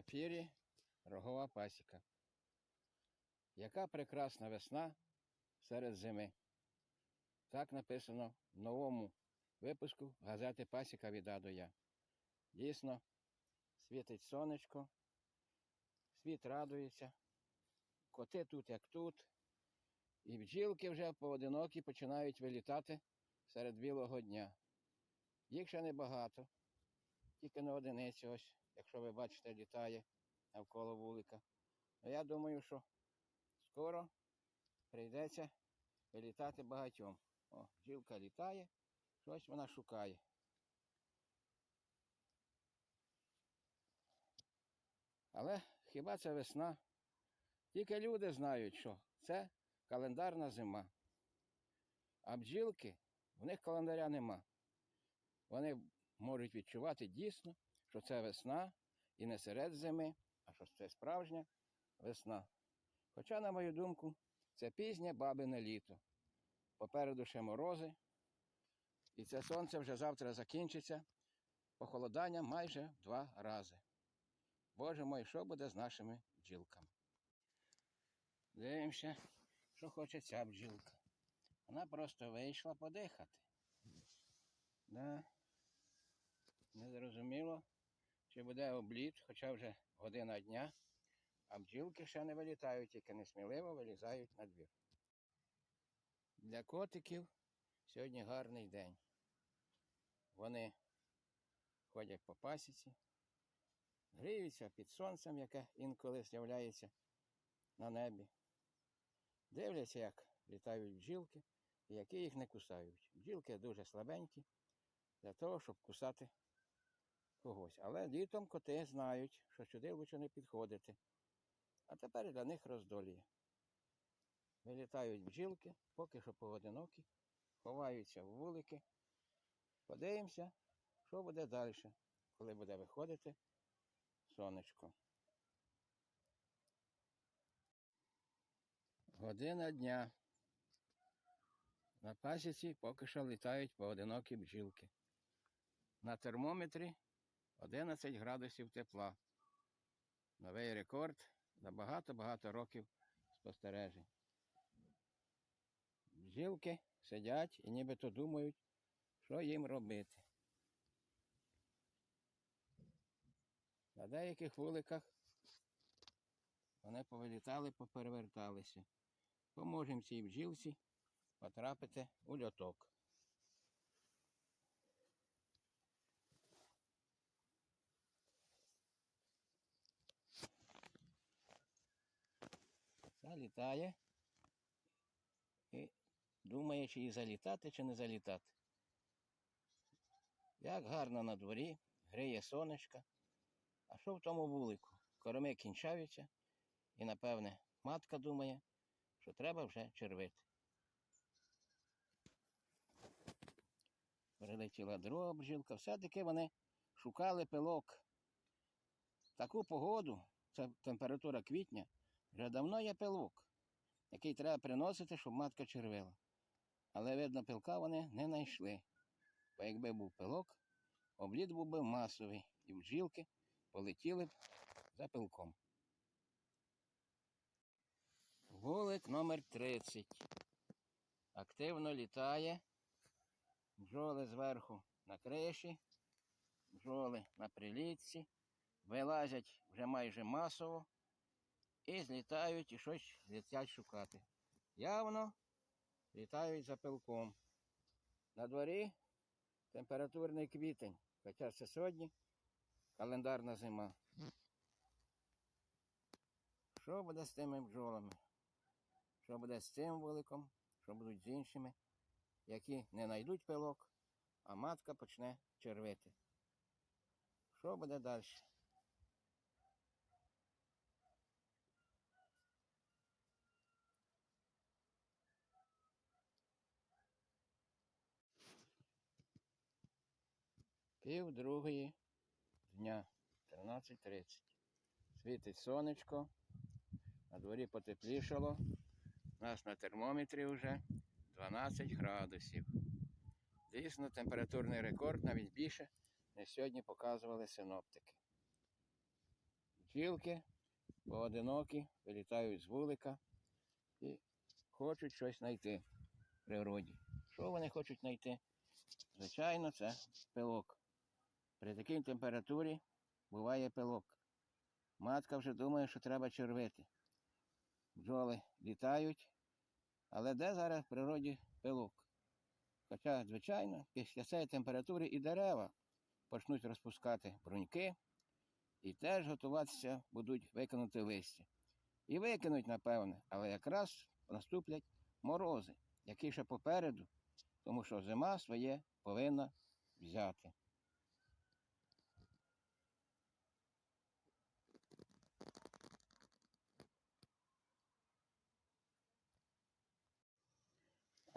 ефірі Рогова Пасіка. Яка прекрасна весна серед зими. Так написано в новому випуску газети Пасіка від А до Я. Дійсно, світить сонечко, світ радується, коти тут, як тут, і бджілки вже поодинокі починають вилітати серед білого дня. Їх ще небагато, тільки на одиниці ось, якщо ви бачите, літає навколо вулика. Ну, я думаю, що скоро прийдеться вилітати багатьом. О, бджілка літає, щось вона шукає. Але хіба це весна? Тільки люди знають, що це календарна зима. А бджілки, в них календаря нема. Вони можуть відчувати дійсно, що це весна і не серед зими, а що це справжня весна. Хоча, на мою думку, це пізнє бабине літо. Попереду ще морози, і це сонце вже завтра закінчиться. Похолодання майже два рази. Боже мой, що буде з нашими бджілками? Дивимося, що хоче ця бджілка. Вона просто вийшла подихати. Да. Зрозуміло, чи буде обліт, хоча вже година дня, а бджілки ще не вилітають, тільки несміливо вилізають на двір. Для котиків сьогодні гарний день. Вони ходять по пасіці, гріються під сонцем, яке інколи з'являється на небі. Дивляться, як літають бджілки і які їх не кусають. Бджілки дуже слабенькі для того, щоб кусати когось. Але літом коти знають, що сюди лучше не підходити. А тепер для них роздоліє. Вилітають бджілки, поки що поодинокі, ховаються в вулики. Подивимося, що буде далі, коли буде виходити сонечко. Година дня. На пасіці поки що літають поодинокі бджілки. На термометрі 11 градусів тепла. Новий рекорд за багато-багато років спостережень. Бджілки сидять і нібито думають, що їм робити. На деяких вуликах вони повилітали, попереверталися. Поможемо цій бджілці потрапити у льоток. Залітає і думає, чи їй залітати, чи не залітати. Як гарно на дворі, гриє сонечко. А що в тому вулику? Корми кінчаються, і, напевне, матка думає, що треба вже червити. Прилетіла друга бджілка. Все-таки вони шукали пилок. Таку погоду, це температура квітня, вже давно є пилок, який треба приносити, щоб матка червила. Але, видно, пилка вони не знайшли. Бо якби був пилок, облід був би масовий, і бджілки полетіли б за пилком. Вулик номер 30. Активно літає. Бджоли зверху на криші, бджоли на прилітці, вилазять вже майже масово і злітають і щось летять шукати. Явно літають за пилком. На дворі температурний квітень, хоча це сьогодні календарна зима. Що буде з тими бджолами? Що буде з цим вуликом? Що будуть з іншими? які не знайдуть пилок, а матка почне червити. Що буде далі? Пів другої дня, 13.30. Світить сонечко, на дворі потеплішало, у нас на термометрі вже 12 градусів. Дійсно, температурний рекорд навіть більше, ніж сьогодні показували синоптики. Бджілки поодинокі, вилітають з вулика і хочуть щось знайти в природі. Що вони хочуть знайти? Звичайно, це пилок. При такій температурі буває пилок. Матка вже думає, що треба червити. Бджоли літають, але де зараз в природі пилок? Хоча, звичайно, після цієї температури і дерева почнуть розпускати бруньки і теж готуватися будуть викинути листя. І викинуть, напевне, але якраз наступлять морози, які ще попереду, тому що зима своє повинна взяти.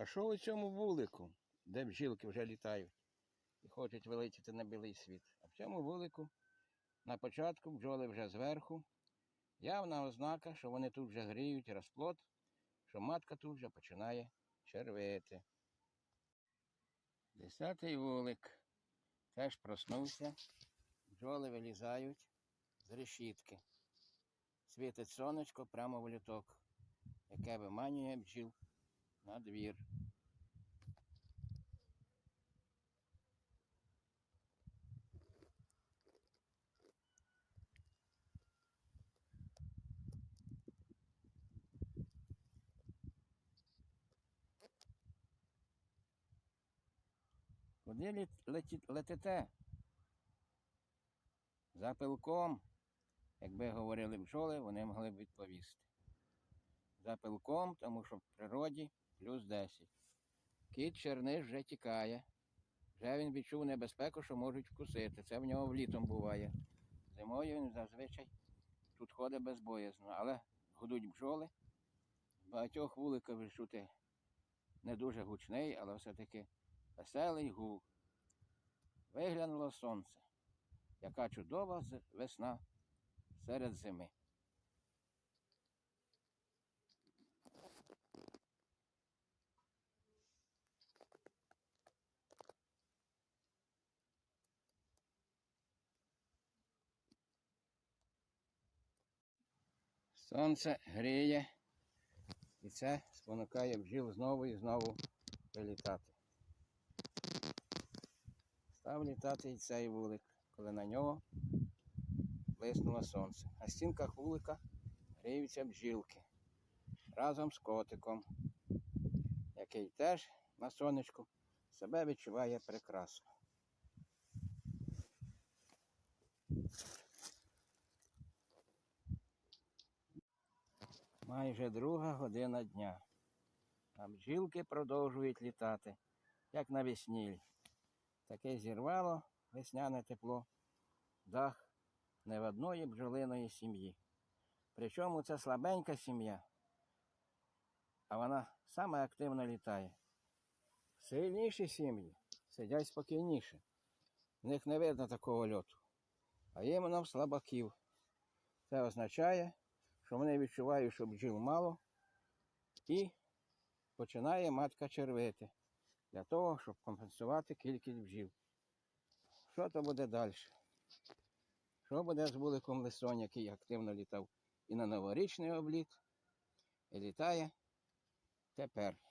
А що у цьому вулику, де бджілки вже літають і хочуть вилетіти на білий світ? А в цьому вулику на початку бджоли вже зверху. Явна ознака, що вони тут вже гріють розплод, що матка тут вже починає червити. Десятий вулик теж проснувся. Бджоли вилізають з решітки. Світить сонечко прямо в літок, яке виманює бджіл на двір. Куди летите? За пилком, якби говорили бджоли, вони могли б відповісти. За пилком, тому що в природі плюс 10. Кіт черниш вже тікає. Вже він відчув небезпеку, що можуть вкусити. Це в нього влітом буває. Зимою він зазвичай тут ходить безбоязно, але гудуть бджоли. З багатьох вуликів чути не дуже гучний, але все-таки веселий гул. Виглянуло сонце. Яка чудова весна серед зими. Сонце гріє, і це спонукає бджіл знову і знову вилітати. Став літати і цей вулик, коли на нього блиснуло сонце. На стінках вулика гріються бджілки разом з котиком, який теж на сонечку себе відчуває прекрасно. Майже друга година дня. А бджілки продовжують літати, як навесні. Таке зірвало весняне тепло, дах не в одної бджолиної сім'ї. Причому це слабенька сім'я, а вона саме активно літає. Сильніші сім'ї сидять спокійніше. В них не видно такого льоту. А іменно в слабаків. Це означає, що вони відчувають, що бджіл мало, і починає матка червити для того, щоб компенсувати кількість бджіл. Що то буде далі? Що буде з вуликом Лисонь, який активно літав і на новорічний обліт, і літає тепер.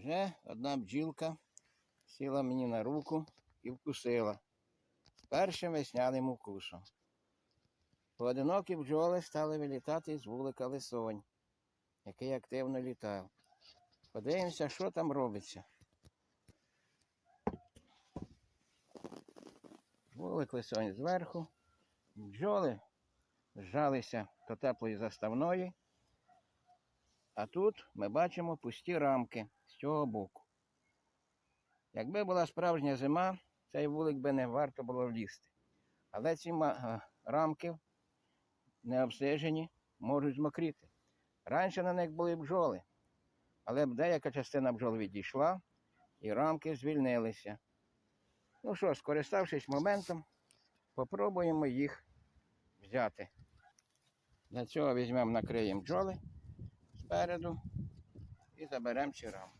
Вже одна бджілка сіла мені на руку і вкусила з першим весняним укусом. Поодинокі бджоли стали вилітати з вулика лисонь, який активно літав. Подивимося, що там робиться. Вулик лисонь зверху. Бджоли зжалися до теплої заставної. А тут ми бачимо пусті рамки цього боку. Якби була справжня зима, цей вулик би не варто було влізти. Але ці е, рамки не обстежені, можуть змокріти. Раніше на них були бджоли, але б деяка частина бджол відійшла і рамки звільнилися. Ну що, скориставшись моментом, попробуємо їх взяти. Для цього візьмемо, накриємо бджоли спереду і заберемо ці рамки.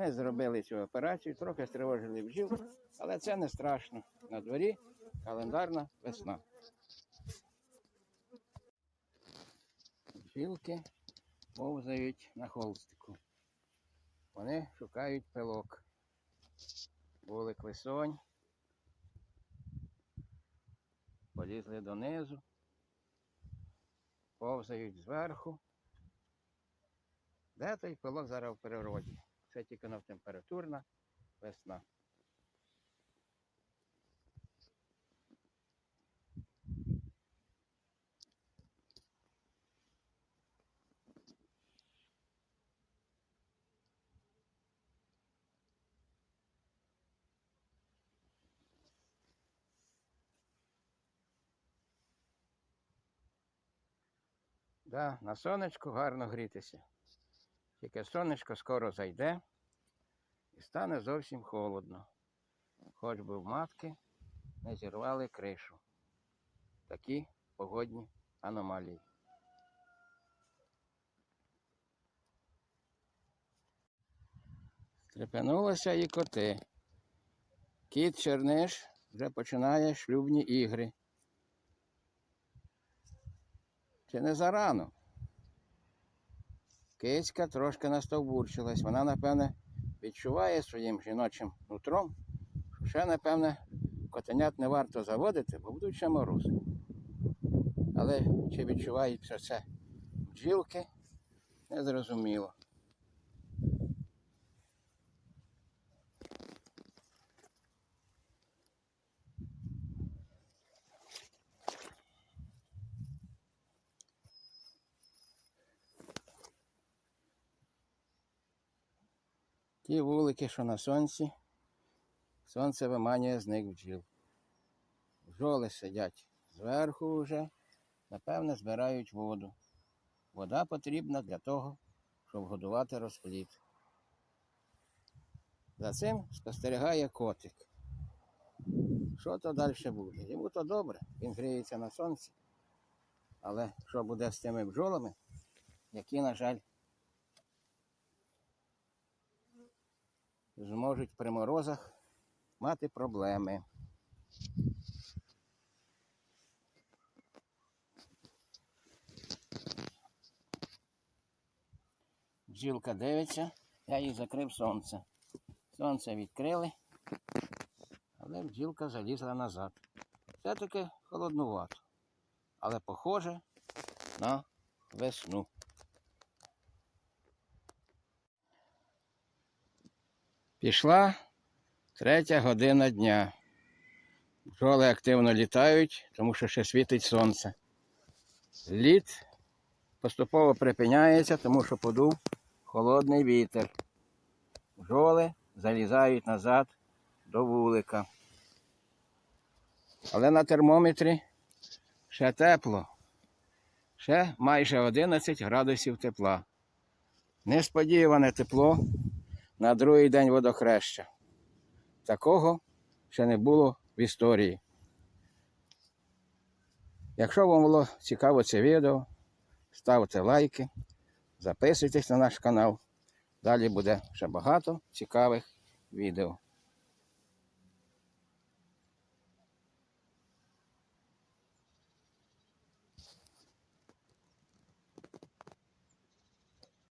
Ми зробили цю операцію, трохи стривожили бджіл, але це не страшно. На дворі календарна весна. Бджілки повзають на холстику. Вони шукають пилок. Вулик лисонь. Полізли донизу. Повзають зверху. Де той пилок зараз в природі? Це тільки на температурна весна. Да, на сонечку гарно грітися. Тільки сонечко скоро зайде і стане зовсім холодно. Хоч би в матки не зірвали кришу. Такі погодні аномалії. Стрепенулися і коти. Кіт Черниш вже починає шлюбні ігри. Чи не зарано? Кицька трошки настовбурчилась. Вона, напевне, відчуває своїм жіночим нутром, що ще, напевне, котенят не варто заводити, бо будуть ще морози. Але чи відчувають все це бджілки, незрозуміло. Ті вулики, що на сонці, сонце виманює з них бджіл. Бджоли сидять зверху вже, напевне, збирають воду. Вода потрібна для того, щоб годувати розплід. За цим спостерігає котик. Що то далі буде? Йому то добре, він гріється на сонці. Але що буде з тими бджолами, які, на жаль, зможуть при морозах мати проблеми. Бджілка дивиться, я їй закрив сонце. Сонце відкрили, але бджілка залізла назад. Все-таки холоднувато, але похоже на весну. Пішла третя година дня. Бджоли активно літають, тому що ще світить сонце. Літ поступово припиняється, тому що подув холодний вітер. Бджоли залізають назад до вулика. Але на термометрі ще тепло. Ще майже 11 градусів тепла. Несподіване тепло на другий день водохреща. Такого ще не було в історії. Якщо вам було цікаво це відео, ставте лайки, Записуйтесь на наш канал. Далі буде ще багато цікавих відео.